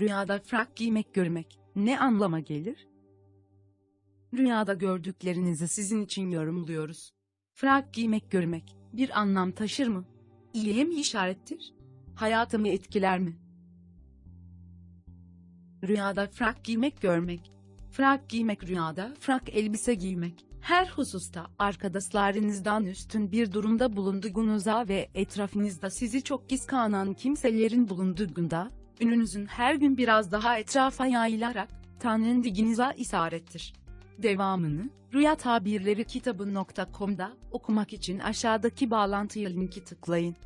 Rüyada frak giymek görmek ne anlama gelir? Rüyada gördüklerinizi sizin için yorumluyoruz. Frak giymek görmek bir anlam taşır mı? İyiye mi işarettir? Hayatımı etkiler mi? Rüyada frak giymek görmek. Frak giymek rüyada frak elbise giymek. Her hususta arkadaşlarınızdan üstün bir durumda bulunduğunuza ve etrafınızda sizi çok kıskanan kimselerin bulunduğunda, ününüzün her gün biraz daha etrafa yayılarak, Tanrı'nın diginize isarettir. Devamını, Rüya Tabirleri kitabı.com'da okumak için aşağıdaki bağlantıya linki tıklayın.